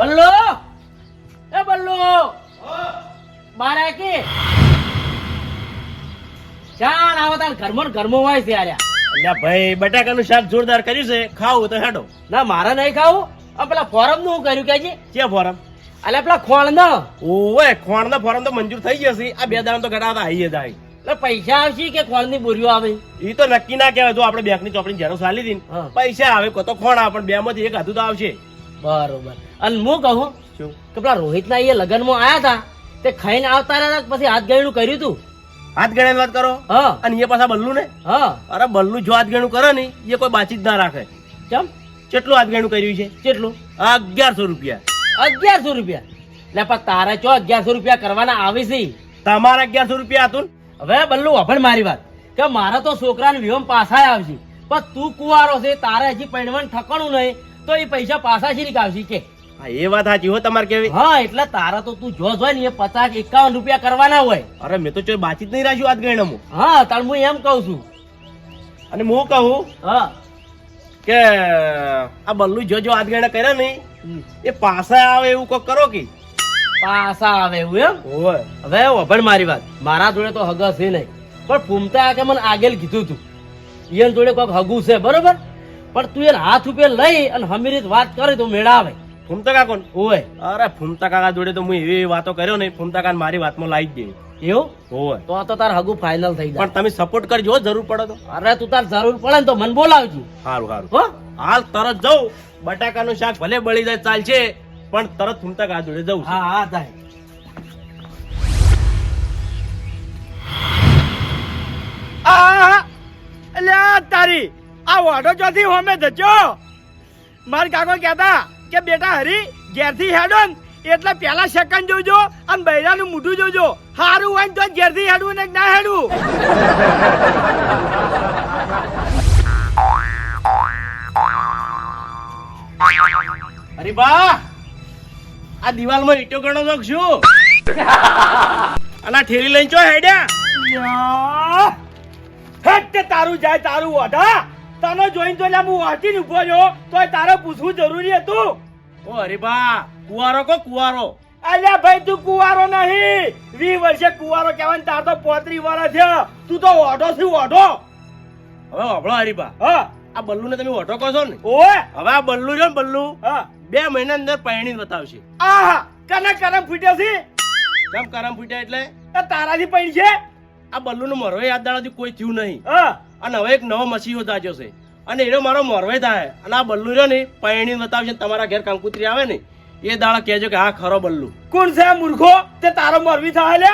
બલ્લો! એ બલ્લો! બાર કે? ચાણ આવો તાર ઘરમો ને હોય છે આર્યા અલ્યા ભાઈ બટાકાનું શાક જોરદાર કર્યું છે. ખાવું તો હેડો. ના મારે નહીં ખાવું. આ પેલા ફોરમનું કર્યું કે છે કે ફોરમ? અલ્યા પેલા ખોણ ના ઓવે ખોણના ફોરમ તો મંજૂર થઈ જશે આ બે દાણ તો ગડાતા આઈએ જાય. એટલે પૈસા આવશે કે ખોણની બોરીઓ આવે? એ તો નક્કી ના કહેવાય. જો આપણે બેંકની ચોપડી જેરો સાલી હતી પૈસા આવે કો તો ખોણ આવે પણ બે માંથી એક હતું તો આવશે. બરોબર. અને હું કહું શું? કે પેલા રોહિત ના એ લગ્નમાં આયા હતા તે ખાઈને આવતા રહ્યા પછી હાથ ગયણું કર્યું તું? હાથ ગણાની વાત કરો? હા. અને એ પાછા બલ્લુ ને? હા. અરે બલ્લુ જો હાથ ગણું કરે ને એ કોઈ બાચી જ ના રાખે. કેમ? કેટલું હાથ ગણું કર્યું છે? કેટલું? અગિયારસો રૂપિયા. અગિયારસો રૂપિયા. એટલે પણ તારે ચો અગિયારસો રૂપિયા કરવાના આવે છે તમારા અગિયારસો રૂપિયા હતું હવે બલ્લુ અભણ મારી વાત. કે મારા તો છોકરાને વિહમ પાછા આવશે. પણ તું કુવારો છે તારે હજી પૈણવાનું ઠકણું નહીં. તો એ પૈસા પાછા શી રીતે આવશે કે? હા એ વાત સાચી હો તમારે કેવી હા એટલે તારા તો તું જો હોય ને એ પચાસ એકાવન રૂપિયા કરવાના હોય. અરે મેં તો ચોઈ બાચી જ નહીં રાખ્યું હાથ ગણમું હા તાર હું એમ કહું છું. અને હું કહું હા. કે આ બલ્લુ જો જો હાથ ગણા કર્યા નહીં એ પાછા આવે એવું કોક કરો કે? પાછા આવે એવું એમ? ઓવે હવે વભણ મારી વાત. મારા જોડે તો હગા છે નહીં. પણ ફૂમતા કે મને આગેલ કીધું તું. ઈયન જોડે કોઈક હગું છે બરોબર? પણ તું એને હાથ ઉપર લઈ અને હમીરીત વાત કરે તો મેળા આવે ફૂમતા કાકો? ઓય. અરે ફૂમતા કાકા જોડે તો હું એવી વાતો કર્યો નહીં. ફૂમતા કાકા મારી વાતમાં લાવી જ દેવી એવું? હોય તો આ તો તાર હગું ફાઇનલ થઈ જાય. પણ તમે સપોર્ટ કરજો જરૂર પડે તો. અરે તું તાર જરૂર પડે ને તો મને બોલાવજો. સારું સારું હો? હાલ તરત જઉં. બટાકાનું શાક ભલે બળી જાય ચાલશે પણ તરત ફૂમતા કાકા જોડે જાઉં હા હા થાય આ એટલે તારી. આ ઓઢો ચોથી હોમે ધચ્યો માર કાકો કહેતા કે બેટા હરી ઘેરથી હેડો ને. એટલે પેલા સેકન્ડ જોજો અને બૈરાનું મોઢું જોજો. હારું હોય તો ઘેરથી હેડવું ને ના હેડવું? અરે બા આ દિવાલમાં ઈટો ગણો છો કે શું? અને ઠેરી લઈને ચો હેડ્યા? હેટ તારું જાય તારું વાઢા તને જોઈને તો એટલે હું વાંચીને ઊભો રહ્યો તોય તારે પૂછવું જરૂરી હતું. ઓ અરે બા કુવારો કો કુવારો. અલ્યા ભાઈ તું કુવારો નહીં. વી વર્ષે કુવારો કહેવાય તાર તો પોત્રી વર્ષ છે. તું તો ઓઢો થી ઓઢો. હવે હબળો હરીબા હા. આ બલ્લુ ને તમે ઓઢો કહો છો ને? ઓએ હવે આ બલ્લુ છે ને બલ્લુ? હા. બે મહિના અંદર પરણી બતાવશે. આહા કને કરમ ફૂટ્યો છે? કેમ કરમ ફૂટ્યા એટલે? એ તારાથી પૈણ છે આ બલ્લુ નો મરો યાદ દાડાથી કોઈ થયું નહીં. હા. અને હવે એક નવો મસીહો તાજ્યો છે. અને એનો મારો મરવે થાય. અને આ બલ્લુ રહ્યો ને પૈણી બતાવશે તમારા ઘેર કંકુતરી આવે ને એ દાડા કહેજો કે હા ખરો બલ્લુ. કોણ છે મૂર્ખો? તે તારો મરવી થાય લે?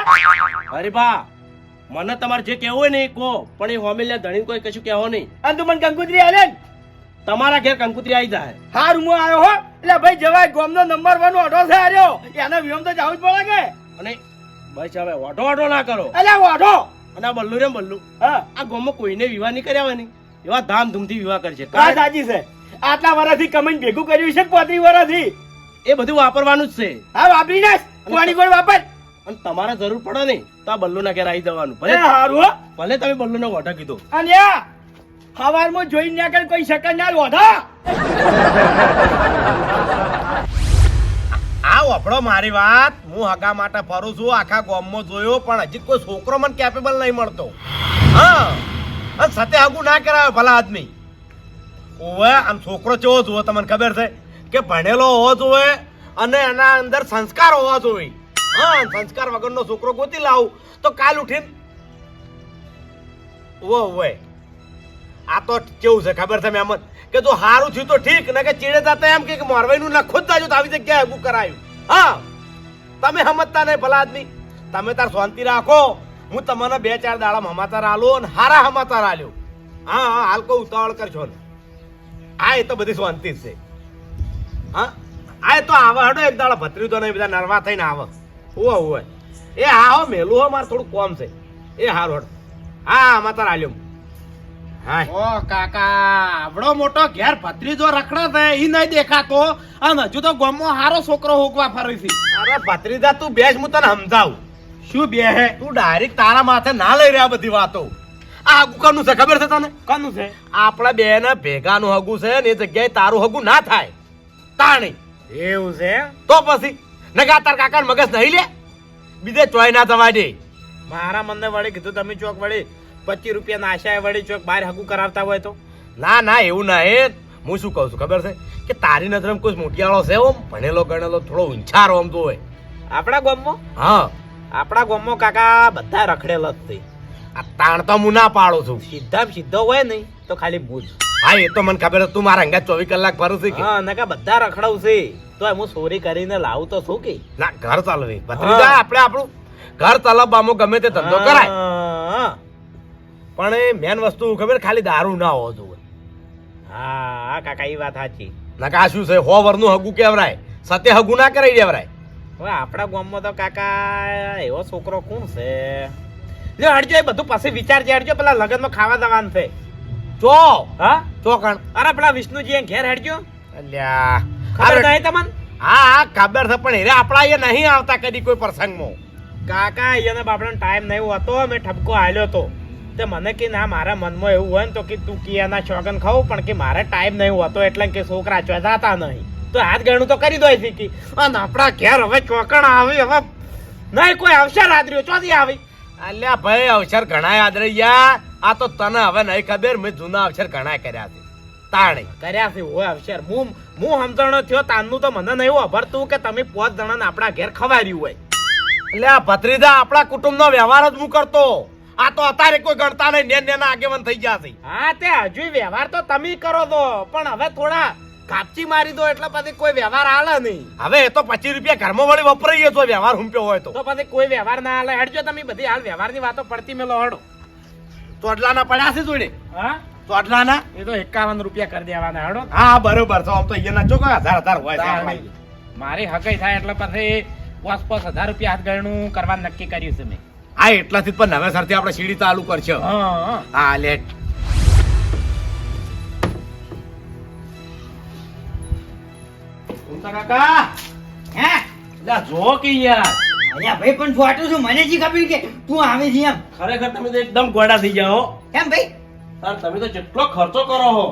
અરે બા મને તમારે જે કહેવું હોય ને એ કહો પણ એ હોમિલ્યા ધણી કોઈ કશું કહેવો નહીં. અને તું મને કંકુતરી આલે ને? તમારા ઘેર કંકુતરી આવી જાય. હાર હું આવ્યો હો. એટલે ભાઈ જવાય ગોમનો નંબર વન ઓઢો છે આર્યો. એનો વિયમ તો જાવું જ પડે કે? અને ભાઈ સાહેબ ઓઢો ઓઢો ના કરો. એટલે ઓઢો. અને આ બલ્લુ રે બલ્લુ. હા. આ ગામમાં કોઈને વિવાહ નહીં કર્યા હોય ને. એવા ધામધૂમથી વિવાહ કરશે કારણ સાચી છે. આટલા વર્ષથી કમાઈને ભેગું કર્યું છે પોત્રી વર્ષથી એ બધું વાપરવાનું જ છે. હા વાપરી નાખ. પાણી ગોળ વાપર? અને તમારે જરૂર પડે ને તો આ બલ્લુના ઘેર આવી જવાનું. ભલે સારું ભલે તમે બલ્લુનો ઓઢો કીધો. અને હવારમાં જોઈને ના કોઈ સેકન્ડ ના ઓઢા આ મારી વાત. હું હગા માટે ફરું છું, આખા ગામમાં જોયો, પણ હજી કોઈ છોકરો મને કેપેબલ નહીં મળતો. હા સાથે હગું ના કરાવે ભલા આદમી. ઓવે આમ છોકરો ચેવો જોવો તમને ખબર છે? કે ભણેલો હોવો જોઈએ અને એના અંદર સંસ્કાર હોવા જોઈએ. હા સંસ્કાર વગરનો છોકરો ગોતી લાવું. તો કાલ ઉઠીને ઓવે ઓવે આ તો કેવું છે ખબર છે મેમન કે જો હારું થયું તો ઠીક ને કે ચીડે જાતા એમ કે મોરવાઈનું ના જ તાજું આવી જગ્યાએ ઊભું કરાયું. હા, તમે સમજતા નહીં ભલા આદમી તમે તાર શાંતિ રાખો. હું તમને બે ચાર દાડા હમાચાર આલો અને હારા હમાચાર આલ્યો. હા હા, હાલ કોઈ ઉતાવળ કરશો ને. આ એ તો બધી શાંતિ જ છે. હા આ એ તો આવે હડો, એક દાડા ભત્રી તો નહીં બધા નરવા થઈને આવે. ઓવે ઓવે એ હા હો મેલું હો, મારે થોડું કોમ છે. એ હારો હા હમાચાર આલ્યો ઓ કાકા આવડો મોટો ઘેર ભત્રીજો રખડે છે ઈ નહીં દેખાતો. અને હજુ તો ગમો હારો છોકરો હોકવા ફરી છે. અરે ભત્રીજા તું બેસ હું તને સમજાવું. શું બે હે? તું ડાયરેક્ટ તારા માથે ના લઈ રહ્યા બધી વાતો. આ હગું કનું છે ખબર છે તને? કનું છે? આપણા બે ને ભેગાનું હગું છે ને એ જગ્યાએ તારું હગું ના થાય. તાણી. એવું છે? તો પછી નગા તાર કાકા મગજ નહીં લે? બીજે ચોય ના થવા દે. મારા મનને વળી કીધું તમે ચોક વળી પચીસ રૂપિયાના આશાએ વળી ચોક બહાર હગું કરાવતા હોય તો? ના ના એવું ના એ હું શું કહું છું ખબર છે? કે તારી નજરમાં કોઈ મોટિયાળો છે ઓમ? ભણેલો ગણેલો થોડો ઊંચારો આમ તો હોય. આપણા ગામમાં? હા. આપણા ગામમાં કાકા બધા રખડેલ જ થઈ આ તાણ તો હું ના પાડું છું. સીધા સીધો હોય નહીં તો ખાલી ભૂજ હા એ તો મને ખબર તું મારા અંગા ચોવીસ કલાક ભરું છે હા નકા બધા રખડાવું છે. તો હું ચોરી કરીને લાવું તો શું કે? ના ઘર ચાલવે. આપણે આપણું ઘર ચલાવવામાં ગમે તે ધંધો કરાય. હા પણ એ મેન વસ્તુ ખબર ખાલી દારૂ ના હોવો જોઈએ. હા કાકા એ વાત સાચી. નકા શું છે? હો વરનું હગું કેવરાય સતે હગું ના કરાઈ દેવરાય હવે આપણા ગામમાં તો કાકા એવો છોકરો કોણ છે? જો હડજો એ બધું પછી વિચારજે હડજો પેલા લગનમાં ખાવા દવાનું છે. ચો હા? ચોકણ અરે પેલા વિષ્ણુજી એ ઘેર હડજો અલ્યા. ખબર નહીં તમને? હા હા ખબર છે પણ એરે આપણા અહીંયા નહીં આવતા કદી કોઈ પ્રસંગમાં. કાકા એને બાપડાને ટાઈમ નહીં હોતો મેં ઠપકો હાલ્યો તો. તે મને કે ના મારા મનમાં એવું હોય ને તો કે તું કિયાના એના ખાવ પણ કે મારે ટાઈમ નહીં હોતો એટલે કે છોકરા ચોધાતા નહીં. તો હાથ ગણું તો કરી દો શીખી. અને આપણા ઘેર હવે ચોકણ આવી હવે નહીં કોઈ અવસર આદર્યો ચોથી આવી. અલ્યા ભાઈ અવસર ઘણા યાદ રહી ગયા આ તો તને હવે નહીં ખબર મેં જૂના અવસર ઘણા કર્યા છે. તાણી. કર્યા છે હોય અવસર. હું હું સમજણો થયો તાનનું તો મને નહીં વાપરતું કે તમે પોત જણાને આપણા ઘેર ખવાર્યું હોય. એટલે આ ભત્રીજા આપણા કુટુંબનો વ્યવહાર જ હું કરતો. આ તો અત્યારે કોઈ ગણતા નહીં નેન નેના આગેવાન થઈ ગયા છે. હા તે હજુ વ્યવહાર તો તમે કરો દો પણ હવે થોડા કાપચી મારી દો એટલે પછી કોઈ વ્યવહાર હાલે નહીં. હવે એ તો પચીસ રૂપિયા ઘરમાં વળી વપરાઈએ તો વ્યવહાર હુંપ્યો હોય તો. તો પછી કોઈ વ્યવહાર ના હાલે હેડજો તમે બધી હાલ વ્યવહારની વાતો પડતી મેલો હડો. ચોટલાના પડ્યા છે જોડે? હા? ચોટલાના એ તો એકાવન રૂપિયા કરી દેવાના હડો. હા બરોબર તો આમ તો અહીંયાના ચોકો હજાર હજાર હોય મારી હકઈ થાય એટલે પછી પાંચ પાંચ હજાર રૂપિયા હાથ ગણું કરવા નક્કી કર્યું છે મેં. હા એટલાથી જ પણ નવેસરથી આપણે સીડી ચાલુ કરશે. હા લેટ કાકા હે? લા જો કે યાર. અલ્યા ભાઈ પણ છોટું છું મને જી ખબર કે તું આવે છે એમ. ખરેખર તમે તો એકદમ ગોડા થઈ જાઓ કેમ ભાઈ? તમે તો જેટલો ખર્ચો કરો હો.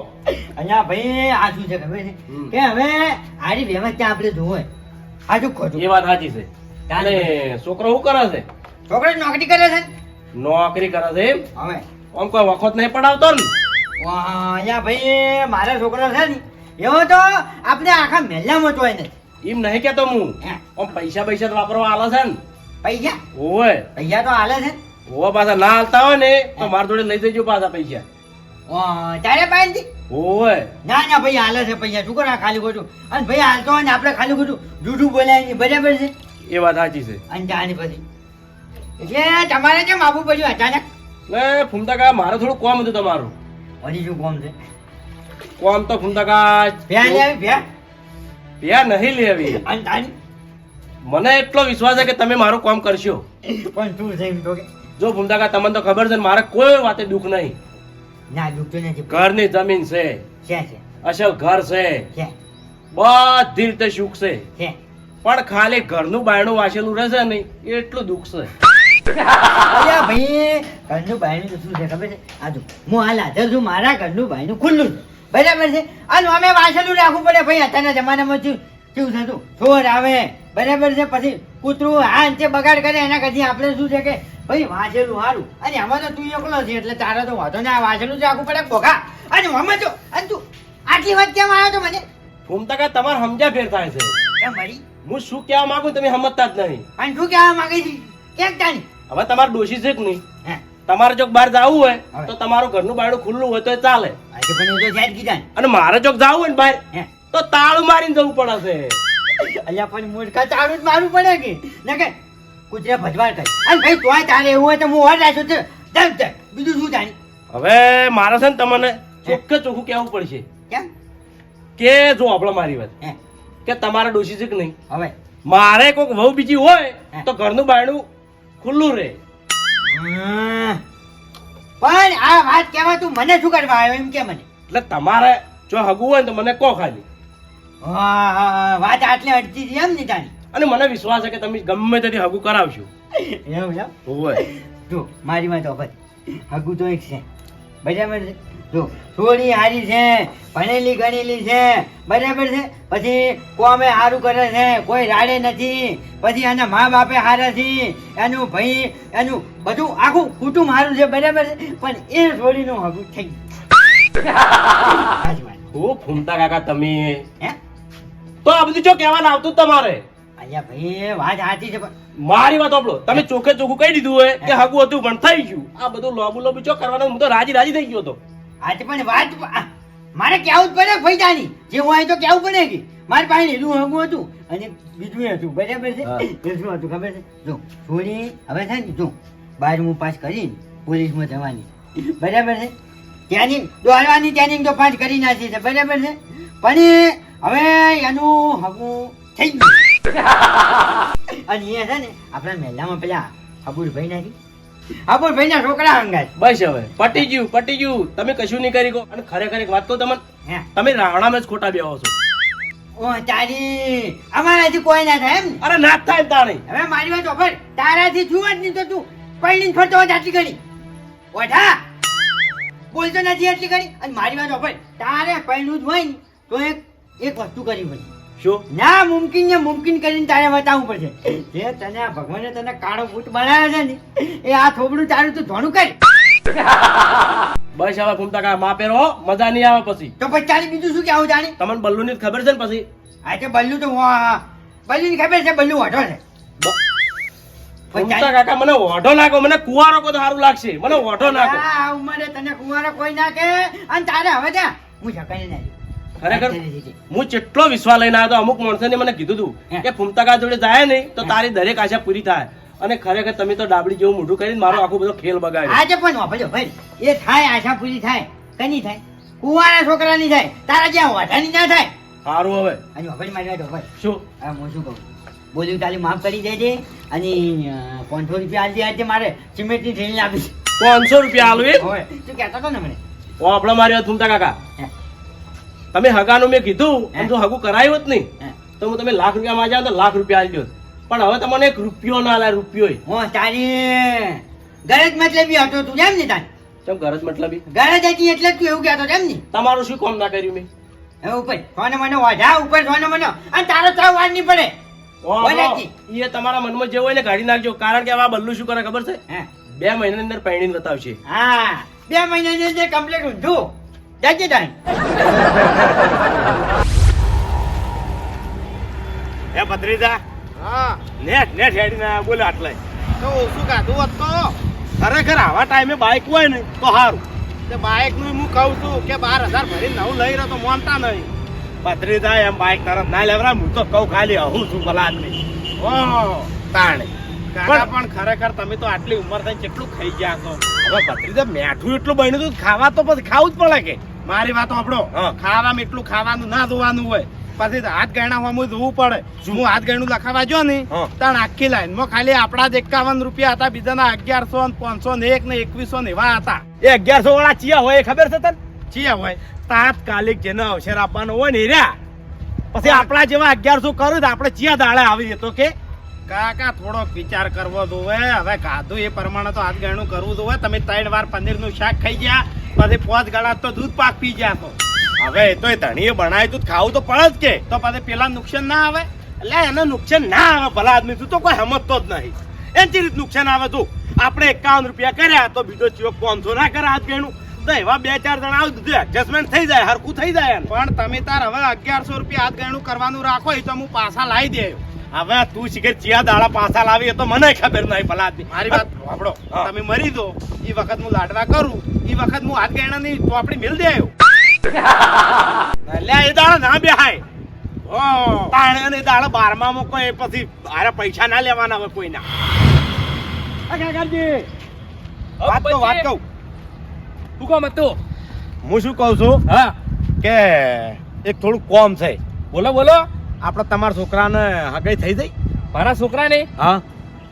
અહીંયા ભાઈ આ શું છે ખબર છે? કે હવે આરી વ્યવસ્થા આપણે જોવે આ શું ખોટું. એ વાત સાચી છે. અને છોકરો શું કરે છે? છોકરો નોકરી કરે છે? નોકરી કરે છે એમ? હવે આમ કોઈ વખત નહીં પડાવતો ને? અહીંયા ભાઈ મારા છોકરા છે ને. એવો તો આપણે આખા મહેલામાં જોઈ ને. એમ નહીં કેતો હું. આમ પૈસા પૈસા તો વાપરવા આલે છે ને. પૈસા? ઓય પૈસા તો આલે છે. ઓવા પાછા ના હાલતા હોય ને તો મારા જોડે લઈ જજો પાછા પૈસા. તારે પાસેથી? ઓય ના ના ભાઈ હાલે છે પૈસા. શું કરા ખાલી ખોટું? અને ભાઈ હાલતો હોય ને આપણે ખાલી ખોટું જૂઠું બોલાય નહીં બરાબર છે? એ વાત સાચી છે. અને જાણી પછી? એટલે તમારે કેમ આવવું પડ્યું અચાનક? ને ફૂમતાકા મારે થોડું કોમ હતું તમારું. હજી શું કોમ છે? કોમ તો ફૂમતાકા ભ્યા લે આવી ભ્યા પ્યા નહીં લેવી. મને એટલો વિશ્વાસ છે કે તમે મારું કામ કરશો. પણ શું છે એમ તો કે? જો ફૂમતાકા તમને તો ખબર છે ને મારે કોઈ વાતે દુઃખ નહીં. ના દુખતો નથી. ઘરની જમીન છે. અસલ ઘર છે. બધી રીતે સુખ છે. છે. પણ ખાલી ઘરનું બાયણું વાંચેલું રહેશે નહીં એટલું દુઃખ છે. અલ્યા ભાઈ ઘરનું ભાઈનું તો શું છે ખબર છે? આ જો હું હાલ હાજર છું મારા ઘરનું ભાઈનું ખુલ્લું. બરાબર છે? અને અમે વાંચેલું રાખવું પડે ભાઈ અત્યારના જમાનામાં શું શું થતું ચોર આવે. બરાબર છે? પછી કૂતરું હા અંતે બગાડ કરે એના કરતી આપણે શું છે કે ભાઈ વાંચેલું સારું અને આમાં તો તું એકલો છે એટલે તારે તો વાંધો ને આ વાંચેલું જ રાખવું પડે ભોગા. અને આમાં જો અને તું આટલી વાત કેમ આવ્યો તો મને? ફૂમતા કા તમારે સમજ્યા ફેર થાય છે. કેમ મારી? હું શું કહેવા માંગુ તમે સમજતા જ નહીં. અને શું કહેવા માંગે છે? કેમ તાની હવે તમારે ડોશી છે કે નહીં? તમારે જો બહાર જવું હોય તો તમારું ઘરનું બાયણું ખુલ્લું હોય તો ચાલે. તો. અને મારે જો જવું હોય ને બહાર તો તાળું મારીને જવું પડે છે. અલ્યા પણ મૂર્ખા તાળું જ મારવું પડે કે? ના કે કુતરે ભજવાડ કરી. અને ભાઈ તોય તારે એવું હોય તો હું ઓર રાખું છું. ચાલ ચાલ બીજું શું જાણી હવે મારે છે ને તમને ચોખ્ખે ચોખ્ખું કહેવું પડશે. કેમ? કે જો આપણે મારી વાત કે તમારે ડોશી છે કે નહીં? હવે? મારે કોઈક વહુ બીજી હોય તો ઘરનું બાયણું ખુલ્લું રહે હમ. પણ આ વાત કહેવા તું મને શું કરવા આવ્યો? એમ કે મને. એટલે તમારે જો હગવું હોય ને તો મને કહો ખાલી. હા, હા, વાત આટલે અડતી છે એમ ને તારી? અને મને વિશ્વાસ છે કે તમે ગમે તેથી હગું કરાવશો. એમ એમ? હોય. જો મારી વાત ઓફર હગું તો એક છે. બરાબર છે? જો છોડી હારી છે ભણેલી ગણેલી છે બરાબર છે? પછી કોમે સારું કરે છે કોઈ રાડે નથી. પછી એના મા બાપે હારા છે એનું ભાઈ એનું બધું આખું કુટુંબ સારું છે બરાબર છે? પણ એ છોડીનું હગું થઈ ગયું. ફૂમતા કાકા તમે. હે? તો આ બધું જો કહેવાનું આવતું તમારે? અહીંયા ભાઈ વાત સાચી છે મારી વાત સાંભળો. તમે ચોખ્ખે ચોખ્ખું કહી દીધું હોય કે હગું હતું પણ થઈ ગયું. આ બધું લોબુ લોબુ ચો કરવાનું? હું તો રાજી રાજી થઈ ગયો હતો આજે પણ વાત મારે કેવું જ પડે ફૈદાની જે હોય તો કેવું પડે કે મારી પાસે લીલું હગું હતું અને બીજું હતું. બરાબર છે? હા. શું હતું ખબર છે? જો છોડી હવે છે ને જો બારમું પાસ કરીને પોલીસમાં જવાની. બરાબર છે? ત્યાંની દોડવાની ત્યાંની તો પાસ કરી નાખી છે. બરાબર છે? પણ હવે એનું હગું થઈ ગયું. અને એ છે ને આપણા મહેલામાં પેલા હબુરભાઈ નાખી. અબુરભાઈ ના છોકરા હંગાય. બસ હવે પટી ગયું પટી ગયું. તમે કશું નહીં કરી કહો અને ખરેખર એક વાત કહું તમને તમે રાવણામાં જ ખોટા બેહો છો. ઓ તારી અમારાથી કોઈ ના થાય એમ અરે ના થાય તાણી. હવે મારી વાત ઓફર તારાથી છું જ નહીં તો તું પૈણી ફરતો હોય આટલી ઘડી. ઓઠા બોલતો નથી એટલી ઘડી. અને મારી વાત ઓફર તારે પૈણું જ હોય ને તો એક એક વસ્તુ કરી પડે. શું ના મુમકિન ને મુમકિન કરીને તારે બતાવવું પડશે. જે તને આ ભગવાને તને કાળો બૂટ બનાવ્યો છે ને એ આ થોબડું તારું તું ધોણું કરી. બસ હવે ફૂમતા કા માપે પહેરો મજા નહીં આવે પછી. તો પછી તારી બીજું શું કેવું જાણી? તમને બલ્લુ ની ખબર છે ને પછી? આ તે બલ્લુ તો બલ્લુ ની ખબર છે બલ્લુ વાઢો છે. ફૂમતા કાકા મને ઓઢો નાખો મને કુવારો કો તો સારું લાગશે. મને ઓઢો નાખો. આ ઉંમરે તને કુવારો કોઈ નાખે અને તારે હવે ત્યાં હું છકાઈ નહીં. ખરેખર હું જેટલો વિશ્વાસ લઈને આવ્યો અમુક માણસોને મને કીધું હતું કે ફૂમતાકા જોડે જાય નહીં તો તારી દરેક આશા પૂરી થાય. અને ખરેખર તમે તો ડાબડી જેવું મોઢું કરીને મારો આખો બધો ખેલ બગાડ્યો. આજે પણ વાપરજો ભાઈ. એ થાય આશા પૂરી થાય. કની થાય? કુંવારા છોકરાની થાય. તારા જ્યાં વાઢાની ના થાય. સારું હવે. અને વાપરી મારી વાત ભાઈ. શું? હા હું શું કહું? બોલ્યું તાલી માફ કરી દેજે અને પાંચસો રૂપિયા આજે આજે મારે. સિમેન્ટની થેલી આપીશ પાંચસો રૂપિયા આલવી તું કહેતો હતો ને મને. ઓ આપણે મારી વાત ફૂમતા કાકા. તમે હગાનું મેં કીધું અને જો હગું કરાયું જ નહીં. તો હું તમે લાખ રૂપિયા માંગ્યા તો લાખ રૂપિયા આલી પણ હવે તમને એક રૂપિયો ના લાય રૂપિયો હું તારી ગરજ મતલબી હતો તું જેમ ને તારી? ચમ ગરજ મતલબી? ગરજ હતી એટલે તું એવું કહેતો જેમ ને તમારું શું કામ ના કર્યું મેં? હવે ઉપર સોને મને વાઢા ઉપર સોને મને અને તારો ત્રણ વાર નહીં પડે. એ તમારા મનમાં જે હોય ને કાઢી નાખજો. કારણ કે આ બલ્લુ શું કરે ખબર છે? બે મહિનાની અંદર પૈણીને બતાવશે. હા બે મહિનાની અંદર કમ્પ્લીટ ઊંધું. જાજે તાઈ હે ભત્રીજા. હા. નેટ નેટ હેડીને બોલે આટલે. તો શું કાઢું હોત તો? ખરેખર આવા ટાઈમે બાઈક હોય ને તો સારું તે બાઇકનું હું કહું છું કે બાર હજાર ભરીને નવું લઈ રહ્યો તો માનતા નહીં. ભત્રીજા એમ બાઇક તરફ ના લેવરા હું તો કહું ખાલી હું છું ભલા આદમી. ઓહો તાણે. કાકા પણ ખરેખર તમે તો આટલી ઉંમર થઈને કેટલું ખાઈ ગયા છો. હવે ભત્રીજા મેઠું એટલું બન્યું હતું ખાવા તો પછી ખાવું જ પડે કે. મારી વાત સાંભળો. ખાવામાં એટલું ખાવાનું ના જોવાનું હોય. પછી હાથ ગણા જોવું પડે. હું હાથ ગણું લખાવા જો ને. તાણ આખી લાઈનમાં ખાલી આપણા જ એકાવન રૂપિયા હતા બીજાના અગિયારસો ને પાંચસો ને એક ને એકવીસો ને એવા હતા. એ અગિયારસો વાળા ચિયા હોય ખબર છે તને? ચિયા હોય. તાત્કાલિક જેને અવસર આપવાનો હોય ને રહ્યા. પછી આપણા જેવા અગિયારસો કરું આપણે ચિયા દાડે આવી તો કે. કાકા, થોડોક વિચાર કરવો જોવે. હવે ખાધું એ પ્રમાણે તો હાથ ગણું કરવું જોવે. તમે ત્રણ વાર પનીરનું શાક ખાઈ ગયા, પછી પોચ ગળા તો દૂધ પાક પી ગયા તો હવે એ તો ધણીએ બનાય તું, ખાવું તો પડે જ કે. તો પછી પેલા નુકસાન ના આવે? એટલે એને નુકસાન ના આવે, ભલા આદમી તું તો કોઈ સમજતો જ નહીં. એની રીત નુકસાન આવે તું આપણે એકાવન રૂપિયા કર્યા તો બીજો ચીવો પાંચસો ના કરે હાથ ગણું તો એવા બે ચાર જણા આવી દીધું એડજસ્ટમેન્ટ થઈ જાય, હરખું થઈ જાય પણ તમે તાર હવે અગિયારસો રૂપિયા હાથ ગણું કરવાનું રાખો, એ તો હું પાછા લાવી દે હવે તું શીખે જ્યાં દાડા પાછા લાવી તો મને ખબર નહીં ભલા મારી વાત આપડો તમે મરી દો એ વખત હું લાડવા કરું એ વખત હું હાથ ગયણા ની તો આપડી મિલ દે આવ્યો એટલે એ દાડા ના બેહાય. તાણે અને દાડા બારમા માં કોઈ પછી આરે પૈસા ના લેવાના હોય કોઈના. કાકાજી, વાત તો વાત કહું. શું કામ હતું? હું શું કહું છું હા. કે એક થોડું કોમ છે. બોલો બોલો. આપણે તમારા છોકરાને હગાઈ થઈ જઈ? મારા છોકરાને? હા.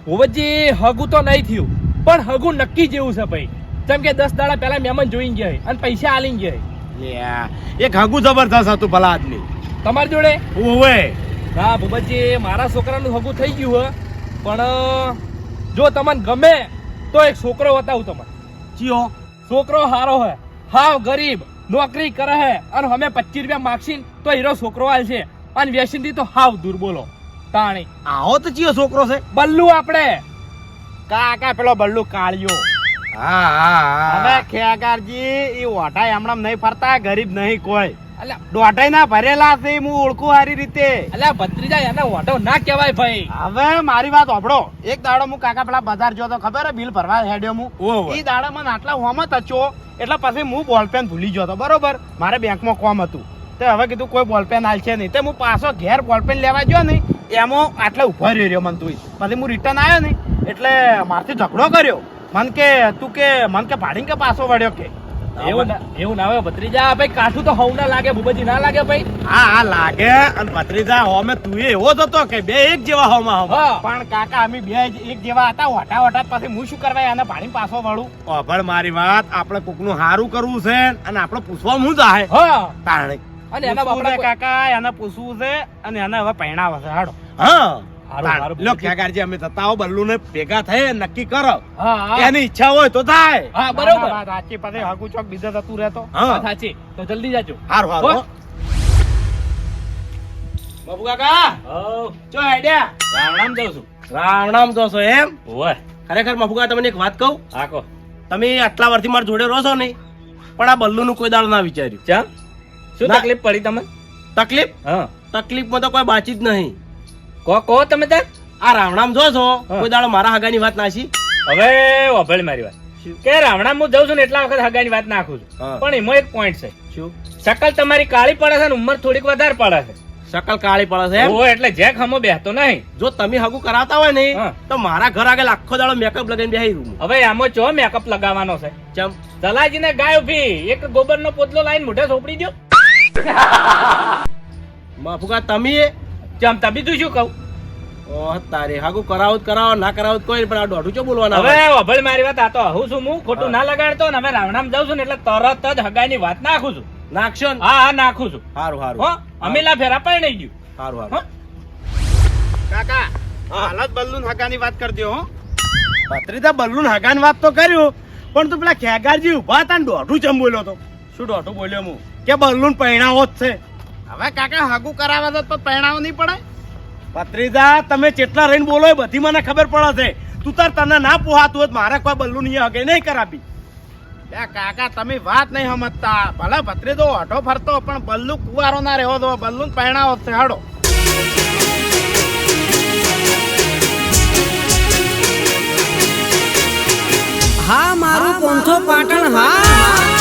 ઓવજી હગું તો નહીં થયું પણ હગું નક્કી જેવું છે ભાઈ. જેમ કે દસ દાડા પહેલા મહેમાન જોઈને ગયા અને પૈસા આલી ગયા એક હગું જબરદસ્ત હતું ભલા આદમી તમારી જોડે? ઓવે હા ભુવતજી મારા છોકરાનું હગું થઈ ગયું હે પણ જો તમને ગમે તો એક છોકરો બતાવું તમને. જીઓ છોકરો હારો હે હાવ ગરીબ નોકરી કરે હે અને અમે પચીસ રૂપિયા માગશી તો હીરો છોકરો હાલ છે. અને વ્યસનથી તો હાવ દૂર બોલો. તાણી. આવો તો ચિયો છોકરો છે. બલ્લુ આપણે. કાકા પેલો બલ્લુ કાળિયો. હા હા હવે ખેગારજી ઈ ઓઢાય હમણાં નહીં ફરતા ગરીબ નહીં કોઈ. અલ્યા. દોઢાઈ ના ભરેલા છે હું ઓળખું સારી રીતે. અલ્યા ભત્રીજા એને ઓઢો ના કહેવાય ભાઈ. હવે મારી વાત સાંભળો. એક દાડો હું કાકા પેલા બજાર જોતો ખબર હે બિલ ભરવા હેડ્યો હું. એ ઈ દાડા મને આટલા હોમ તચો એટલે પછી હું બોલપેન ભૂલી ગયો હતો બરોબર? મારે બેંકમાં કોમ હતું. તે હવે કીધું કોઈ બોલપેન હાલશે નહીં. તે હું પાછો ઘેર બોલપેન લેવા ગયો ને એમાં આટલે ઊભા રહ્યો મને તું પછી હું રિટર્ન આવ્યો ને એટલે મારથી ઝઘડો કર્યો. મન કે તું કે મન કે ભાડીને કે પાછો વળ્યો કે? એવું એવું ના હોય. ભત્રીજા ભાઈ કાઠું તો હવ ના લાગે ભૂપતજી ના લાગે ભાઈ. હા હા લાગે. અને ભત્રીજા હોમે તું એવો જ હતો કે બે એક જેવા હોમાં હોમાં. પણ કાકા અમે બે એક જેવા હતા વટા વટા પછી હું શું કરવા એને પાણી પાછો વાળું? ઓભળ મારી વાત આપણે કોકનું હારું કરવું છે અને આપણે પૂછવા હું જાય હા. તાણે. અને એના બાપડા કાકા એના પૂછવું છે અને એને હવે પહેણાવે છે. હાડો હા. અમે જતા હો બલ્લુને ભેગા થઈ નક્કી કરો. હા હા. એની ઈચ્છા હોય તો થાય. હા બરોબર. સાચી પછી હગુ ચોક બીજે જતું રહેતો. હા. સાચી. તો જલ્દી જાજો. હારું હારું બાપુ કાકા. ચો આઈડિયા? રામ રામ જાઉં છું. રામ રામ જો છો એમ? ઓય ખરેખર મફુકા તમને એક વાત કહું? આકો તમે આટલા વર્ષથી મારા જોડે રહો છો નહીં. પણ આ બલ્લુનું કોઈ દાળ ના વિચાર્યું. ચા? શું. તકલીફ પડી તમને? તકલીફ? હા. તકલીફમાં તો કોઈ બાચી જ નહીં. કો કો તમે તાર આ રામ જો છો કોઈ દાડો મારા હગાની વાત નાસી હવે વાપરી મારી વાત. કે રાવણામ હું જઉં છું ને એટલા વખત હગાની વાત નાખું છું. પણ એમાં એક પોઈન્ટ છે. શું? શકલ તમારી કાળી પડે છે ને ઉંમર થોડીક વધારે પડે છે. સકલ કાળી પડે છે ઓ એટલે જેક હમો બેહતો નહીં. જો તમે હગુ કરાવતા હોય ને તો મારા ઘર આગળ આખો દાડો મેકઅપ લગાવીને બેહી રૂમ હવે આમાં ચો મેકઅપ લગાવવાનો છે? ચમ. દલાજીને ગાય ઊભી એક ગોબરનો પોતલો લાઈન મોઢે સોપડી દો બાપુકા તમે ચમ તમે તું શું કહું? ઓહ તારે હાગુ કરાવો કરાવ કરાવો ના કરાવો કોઈ પણ આ દોઢું ચો બોલવાના હવે વભળ મારી વાત આ તો હું છું હું ખોટું ના લગાડતો ને હવે રાવણામ જાઉં છું ને એટલે તરત જ હગાઈની વાત નાખું છું. નાખશો હા હા નાખું છું. હારું હો અમેલા ફેરા પણ નહીં ગયું. હારું હો. હારું કાકા હાલત બલ્લુન હગાની વાત કરજો હો. ભત્રીજા બલ્લુન હગાની વાત તો કર્યું પણ તું પેલા ખેગારજી ઊભા હતા ને દોઢું ચમ બોલ્યો તો? શું દોઢું બોલ્યો હું? કે બલ્લુન પહેણાવો જ છે. હવે કાકા હાગુ કરાવે તો તો પહેણાવો નહીં પડે. ભત્રીજા તમે જેટલા રહીને બોલો એ બધી મને ખબર પડે છે. તું તાર તને ના પોહાતું હોત મારે કોઈ બલ્લુન અહીંયા હગે નહીં કરાવી. બે કાકા તમે વાત નહીં સમજતા. ભલે ભત્રીજો ઓઢો ફરતો પણ બલ્લુ કુવારો ના રહેવો તો બલ્લુ પહેણાવો જ છે હાડો. હા મારું પોંથો પાટણ હા.